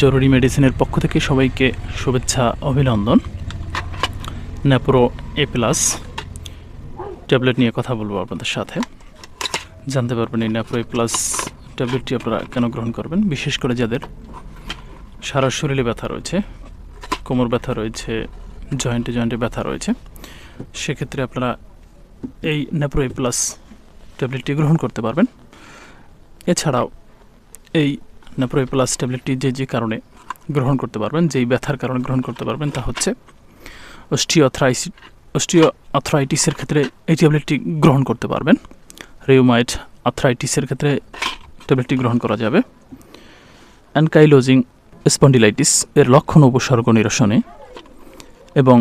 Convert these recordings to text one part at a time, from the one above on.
জরুরি মেডিসিনের পক্ষ থেকে সবাইকে শুভেচ্ছা, অভিনন্দন। ন্যাপ্রো এ প্লাস ট্যাবলেট নিয়ে কথা বলব আপনাদের সাথে। জানতে পারবেন এই ন্যাপ্রো এ প্লাস ট্যাবলেটটি আপনারা কেন গ্রহণ করবেন? বিশেষ করে যাদের সারা শরীরে ব্যথা রয়েছে, কোমর ব্যথা রয়েছে জয়েন্টে জয়েন্টে ব্যথা রয়েছে, সেক্ষেত্রে আপনারা এই ন্যাপ্রো এ প্লাস ট্যাবলেটটি গ্রহণ করতে পারবেন। এছাড়াও এই ন্যাপ্রো এ প্লাস ট্যাবলেটটি যে যে কারণে গ্রহণ করতে পারবেন, যেই ব্যথার কারণে গ্রহণ করতে পারবেন, তা হচ্ছে অস্টিওথ্রাইসি অস্টিও আথরাইটিসের ক্ষেত্রে এই ট্যাবলেটটি গ্রহণ করতে পারবেন। রিউমাইট আথরাইটিসের ক্ষেত্রে ট্যাবলেটটি গ্রহণ করা যাবে। অ্যানকাইলোজিং স্পন্ডিলাইটিস এর লক্ষণ উপসর্গ নিরসনে এবং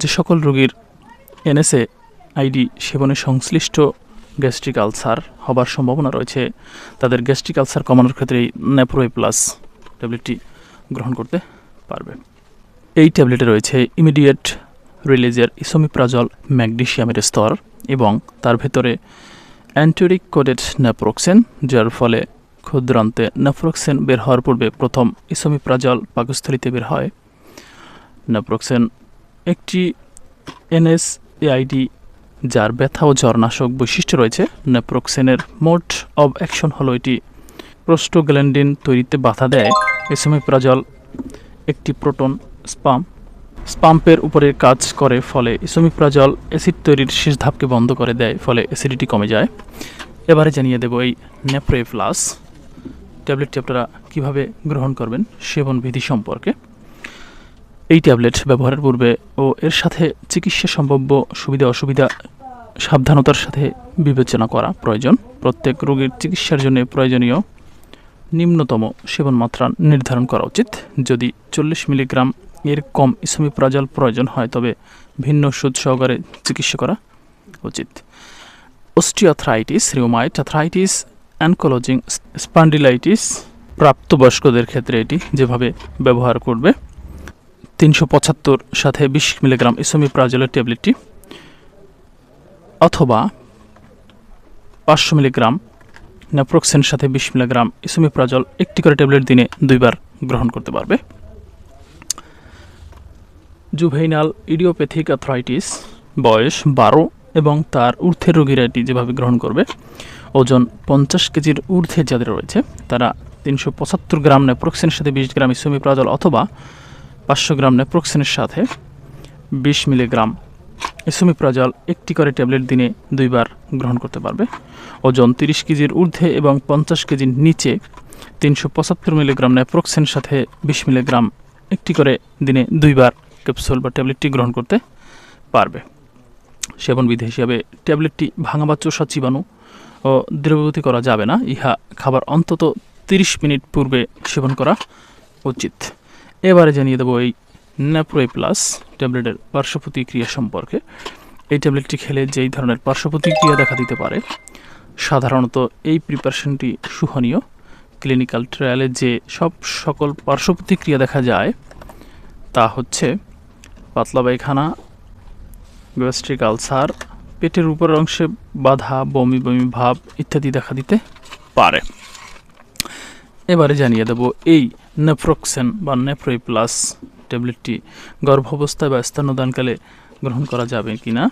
যে সকল রোগীর এনএসএ আইডি সেবনে সংশ্লিষ্ট গ্যাস্ট্রিক আলসার হবার সম্ভাবনা রয়েছে। তাদের গ্যাস্ট্রিক আলসার কমানোর ক্ষেত্রে এই প্লাস ট্যাবলেটটি গ্রহণ করতে পারবে। এই ট্যাবলেটে রয়েছে ইমিডিয়েট রিলিজের ইসোমিপ্রাজল ম্যাগনেশিয়ামের স্তর এবং তার ভেতরে অ্যান্টোরিক কোডেড ন্যাপ্রোক্সেন যার ফলে ক্ষুদ্রান্তে ন্যাপ্রোক্সেন বের হওয়ার পূর্বে প্রথম ইসোমিপ্রাজল পাকস্থলিতে বের হয়। ন্যাপ্রোক্সেন একটি এনএস এআইডি যার ব্যথা ও জ্বরনাশক বৈশিষ্ট্য রয়েছে। নেপ্রোক্সেনের মোট অব অ্যাকশন হলো এটি। প্রোস্টোগ্ল্যান্ডিন তৈরিতে বাধা দেয় ইসোমিপ্রাজল একটি প্রোটন স্পাম। স্পাম্পের উপরে কাজ করে ফলে ইসোমিপ্রাজল অ্যাসিড তৈরির শেষ ধাপকে বন্ধ করে দেয়, ফলে অ্যাসিডিটি কমে যায়। এবারে জানিয়ে দেব এই নেপ্রে প্লাস ট্যাবলেটটি আপনারা কীভাবে গ্রহণ করবেন সেবন বিধি সম্পর্কে। এই ট্যাবলেট ব্যবহারের পূর্বে ও এর সাথে চিকিৎসা সম্ভাব্য সুবিধা, অসুবিধা, সাবধানতার সাথে বিবেচনা করা প্রয়োজন। প্রত্যেক রোগীর চিকিৎসার জন্য প্রয়োজনীয় নিম্নতম সেবন মাত্রা নির্ধারণ করা উচিত। যদি চল্লিশ মিলিগ্রাম এর কম ইসমিপ্রাজল প্রয়োজন হয়, তবে ভিন্ন ওষুধ সহকারে চিকিৎসা করা উচিত। অস্টিওথ্রাইটিস রিওমাইট অ্যাথ্রাইটিস, অ্যানকোলজিং, স্পান্ডিলাইটিস প্রাপ্তবয়স্কদের ক্ষেত্রে এটি যেভাবে ব্যবহার করবে তিনশো পঁচাত্তর সাথে বিশ মিলিগ্রাম ইসোমিপ্রাজলের ট্যাবলেটটি, অথবা পাঁচশো মিলিগ্রাম নেপ্রোক্সেন সাথে বিশ মিলিগ্রাম ইসোমিপ্রাজল একটি করে ট্যাবলেট দিনে দুইবার গ্রহণ করতে পারবে। জুভেইনাল ইডিওপ্যাথিক অ্যাথরাইটিস বয়স বারো এবং তার ঊর্ধ্বের রোগীরা এটি যেভাবে গ্রহণ করবে, ওজন পঞ্চাশ কেজির ঊর্ধ্বে যাদের রয়েছে, তারা তিনশো পঁচাত্তর গ্রাম নেপ্রোক্সেনের সাথে বিশ গ্রাম ইসোমিপ্রাজল অথবা পাঁচশো গ্রাম নেপ্রোক্সেনের সাথে বিশ মিলিগ্রাম এসোমিপ্রাজল একটি করে ট্যাবলেট দিনে দুইবার গ্রহণ করতে পারবে। ওজন তিরিশ কেজির ঊর্ধ্বে এবং পঞ্চাশ কেজির নিচে তিনশো পঁচাত্তর মিলিগ্রাম নেপ্রোক্সেনের সাথে বিশ মিলিগ্রাম একটি করে দিনে দুইবার ক্যাপসুল বা ট্যাবলেটটি গ্রহণ করতে পারবে। সেবনবিধি হিসাবে ট্যাবলেটটি ভাঙা বা চোষা চিবানো ও দ্রবীভূতি করা যাবে না। ইহা খাবার অন্তত তিরিশ মিনিট পূর্বে সেবন করা উচিত। এবারে জানিয়ে দেবো এই ন্যাপ্রোই প্লাস ট্যাবলেটের পার্শ্ব প্রতিক্রিয়া সম্পর্কে। এই ট্যাবলেটটি খেলে যেই ধরনের পার্শ্ব প্রতিক্রিয়া দেখা দিতে পারে, সাধারণত এই প্রিপারেশনটি সুহনীয়। ক্লিনিক্যাল ট্রায়ালে যে সব সকল পার্শ্ব প্রতিক্রিয়া দেখা যায়, তা হচ্ছে পাতলা পায়খানা গ্যাস্ট্রিক আলসার পেটের উপরের অংশে বাধা, বমি বমি, ভাব ইত্যাদি দেখা দিতে পারে। এবারে জানিয়ে দেব এই নেফ্রোক্সেন বা নেফ্রোই প্লাস ট্যাবলেটটি গর্ভাবস্থায় বা স্থানদানকালে গ্রহণ করা যাবে কি না?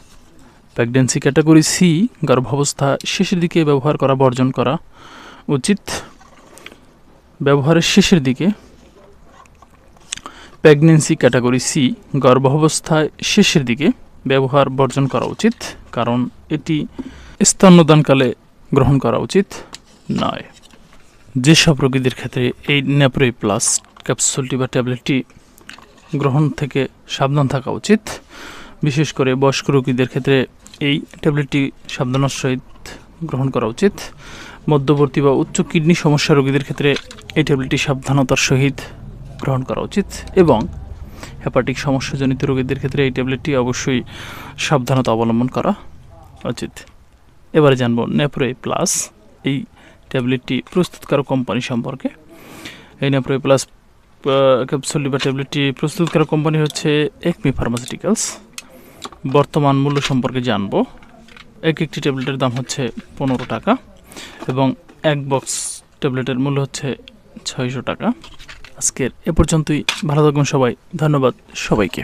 প্রেগনেন্সি ক্যাটাগরি সি, গর্ভাবস্থা, শেষের দিকে ব্যবহার করা বর্জন করা উচিত। ব্যবহারের শেষের দিকে। প্রেগনেন্সি ক্যাটাগরি সি, গর্ভাবস্থায় শেষের দিকে ব্যবহার বর্জন করা উচিত, কারণ এটি স্তন্যদানকালে গ্রহণ করা উচিত নয়। যেসব রোগীদের ক্ষেত্রে এই নেপ্রোই প্লাস ক্যাপসুলটি বা ট্যাবলেটটি গ্রহণ থেকে সাবধান থাকা উচিত, বিশেষ করে বয়স্ক রোগীদের ক্ষেত্রে এই ট্যাবলেটটি সাবধানের সহিত গ্রহণ করা উচিত। মধ্যবর্তী বা উচ্চ কিডনি সমস্যা রোগীদের ক্ষেত্রে এই ট্যাবলেটটি সাবধানতার সহিত গ্রহণ করা উচিত এবং হ্যাপাটিক সমস্যাজনিত রোগীদের ক্ষেত্রে এই ট্যাবলেটটি অবশ্যই সাবধানতা অবলম্বন করা উচিত। এবারে জানব নেপ্রোই প্লাস এই ট্যাবলেটটি প্রস্তুতকারক কোম্পানি সম্পর্কে। এই নেপ্রোই প্লাস ক্যাপসুল বা ট্যাবলেটটি প্রস্তুতকারক কোম্পানি হচ্ছে একমি ফার্মাসিউটিক্যালস বর্তমান মূল্য সম্পর্কে জানব। এক একটি ট্যাবলেটের দাম হচ্ছে পনেরো টাকা এবং এক বক্স ট্যাবলেটের মূল্য হচ্ছে ছয়শো টাকা। আজকের এ পর্যন্তই, ভালো থাকবেন সবাই, ধন্যবাদ সবাইকে।